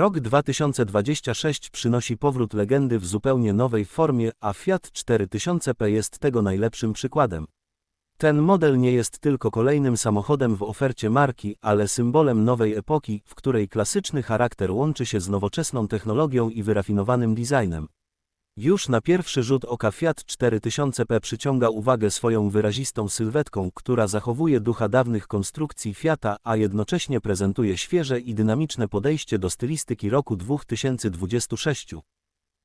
Rok 2026 przynosi powrót legendy w zupełnie nowej formie, a Fiat 4000P jest tego najlepszym przykładem. Ten model nie jest tylko kolejnym samochodem w ofercie marki, ale symbolem nowej epoki, w której klasyczny charakter łączy się z nowoczesną technologią i wyrafinowanym designem. Już na pierwszy rzut oka Fiat 4000P przyciąga uwagę swoją wyrazistą sylwetką, która zachowuje ducha dawnych konstrukcji Fiata, a jednocześnie prezentuje świeże i dynamiczne podejście do stylistyki roku 2026.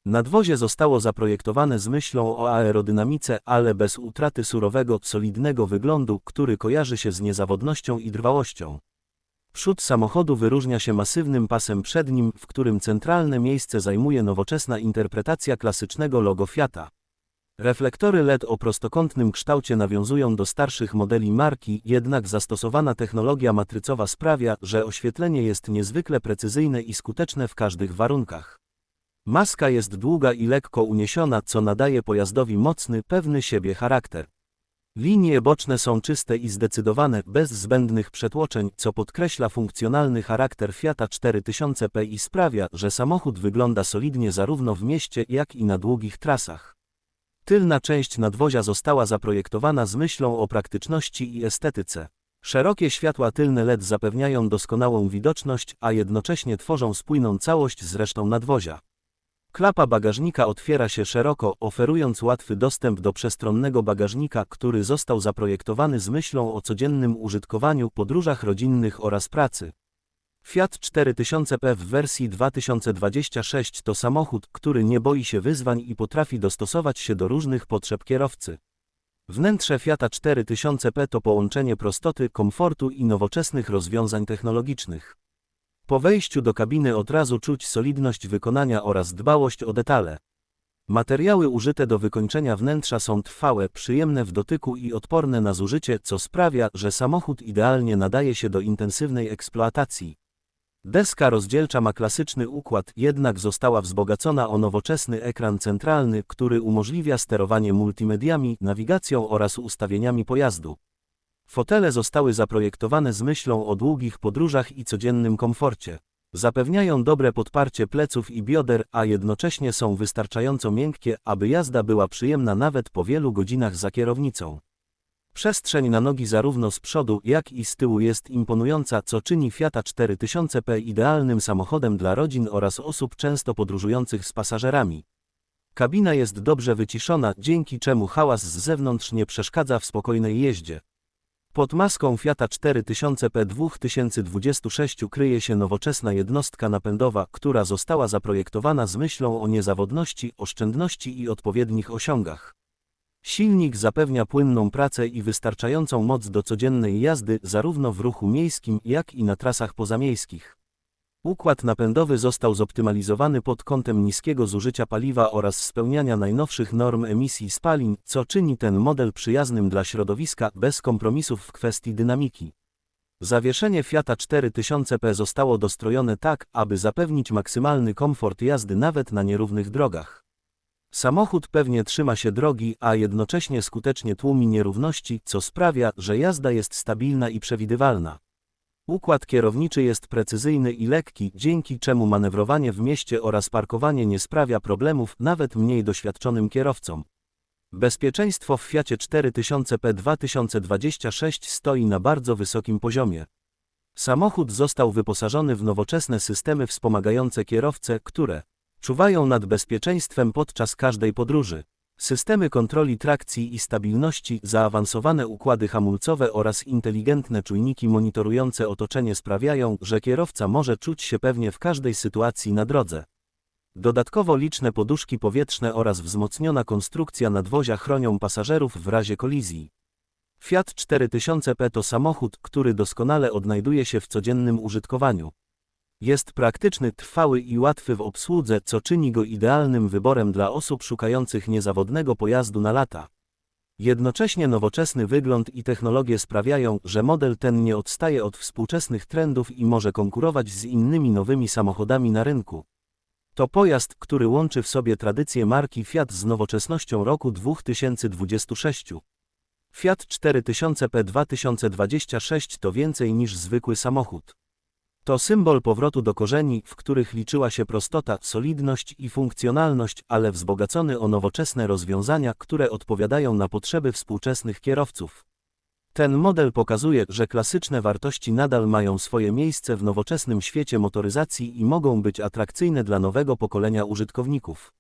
Nadwozie zostało zaprojektowane z myślą o aerodynamice, ale bez utraty surowego, solidnego wyglądu, który kojarzy się z niezawodnością i trwałością. Przód samochodu wyróżnia się masywnym pasem przednim, w którym centralne miejsce zajmuje nowoczesna interpretacja klasycznego logo Fiata. Reflektory LED o prostokątnym kształcie nawiązują do starszych modeli marki, jednak zastosowana technologia matrycowa sprawia, że oświetlenie jest niezwykle precyzyjne i skuteczne w każdych warunkach. Maska jest długa i lekko uniesiona, co nadaje pojazdowi mocny, pewny siebie charakter. Linie boczne są czyste i zdecydowane, bez zbędnych przetłoczeń, co podkreśla funkcjonalny charakter Fiata 4000P i sprawia, że samochód wygląda solidnie zarówno w mieście, jak i na długich trasach. Tylna część nadwozia została zaprojektowana z myślą o praktyczności i estetyce. Szerokie światła tylne LED zapewniają doskonałą widoczność, a jednocześnie tworzą spójną całość z resztą nadwozia. Klapa bagażnika otwiera się szeroko, oferując łatwy dostęp do przestronnego bagażnika, który został zaprojektowany z myślą o codziennym użytkowaniu, podróżach rodzinnych oraz pracy. Fiat 4000P w wersji 2026 to samochód, który nie boi się wyzwań i potrafi dostosować się do różnych potrzeb kierowcy. Wnętrze Fiata 4000P to połączenie prostoty, komfortu i nowoczesnych rozwiązań technologicznych. Po wejściu do kabiny od razu czuć solidność wykonania oraz dbałość o detale. Materiały użyte do wykończenia wnętrza są trwałe, przyjemne w dotyku i odporne na zużycie, co sprawia, że samochód idealnie nadaje się do intensywnej eksploatacji. Deska rozdzielcza ma klasyczny układ, jednak została wzbogacona o nowoczesny ekran centralny, który umożliwia sterowanie multimediami, nawigacją oraz ustawieniami pojazdu. Fotele zostały zaprojektowane z myślą o długich podróżach i codziennym komforcie. Zapewniają dobre podparcie pleców i bioder, a jednocześnie są wystarczająco miękkie, aby jazda była przyjemna nawet po wielu godzinach za kierownicą. Przestrzeń na nogi zarówno z przodu, jak i z tyłu jest imponująca, co czyni Fiata 4000P idealnym samochodem dla rodzin oraz osób często podróżujących z pasażerami. Kabina jest dobrze wyciszona, dzięki czemu hałas z zewnątrz nie przeszkadza w spokojnej jeździe. Pod maską Fiata 4000P 2026 kryje się nowoczesna jednostka napędowa, która została zaprojektowana z myślą o niezawodności, oszczędności i odpowiednich osiągach. Silnik zapewnia płynną pracę i wystarczającą moc do codziennej jazdy zarówno w ruchu miejskim, jak i na trasach pozamiejskich. Układ napędowy został zoptymalizowany pod kątem niskiego zużycia paliwa oraz spełniania najnowszych norm emisji spalin, co czyni ten model przyjaznym dla środowiska bez kompromisów w kwestii dynamiki. Zawieszenie Fiata 4000P zostało dostrojone tak, aby zapewnić maksymalny komfort jazdy nawet na nierównych drogach. Samochód pewnie trzyma się drogi, a jednocześnie skutecznie tłumi nierówności, co sprawia, że jazda jest stabilna i przewidywalna. Układ kierowniczy jest precyzyjny i lekki, dzięki czemu manewrowanie w mieście oraz parkowanie nie sprawia problemów nawet mniej doświadczonym kierowcom. Bezpieczeństwo w Fiacie 4000P 2026 stoi na bardzo wysokim poziomie. Samochód został wyposażony w nowoczesne systemy wspomagające kierowcę, które czuwają nad bezpieczeństwem podczas każdej podróży. Systemy kontroli trakcji i stabilności, zaawansowane układy hamulcowe oraz inteligentne czujniki monitorujące otoczenie sprawiają, że kierowca może czuć się pewnie w każdej sytuacji na drodze. Dodatkowo liczne poduszki powietrzne oraz wzmocniona konstrukcja nadwozia chronią pasażerów w razie kolizji. Fiat 4000P to samochód, który doskonale odnajduje się w codziennym użytkowaniu. Jest praktyczny, trwały i łatwy w obsłudze, co czyni go idealnym wyborem dla osób szukających niezawodnego pojazdu na lata. Jednocześnie nowoczesny wygląd i technologie sprawiają, że model ten nie odstaje od współczesnych trendów i może konkurować z innymi nowymi samochodami na rynku. To pojazd, który łączy w sobie tradycję marki Fiat z nowoczesnością roku 2026. Fiat 4000P 2026 to więcej niż zwykły samochód. To symbol powrotu do korzeni, w których liczyła się prostota, solidność i funkcjonalność, ale wzbogacony o nowoczesne rozwiązania, które odpowiadają na potrzeby współczesnych kierowców. Ten model pokazuje, że klasyczne wartości nadal mają swoje miejsce w nowoczesnym świecie motoryzacji i mogą być atrakcyjne dla nowego pokolenia użytkowników.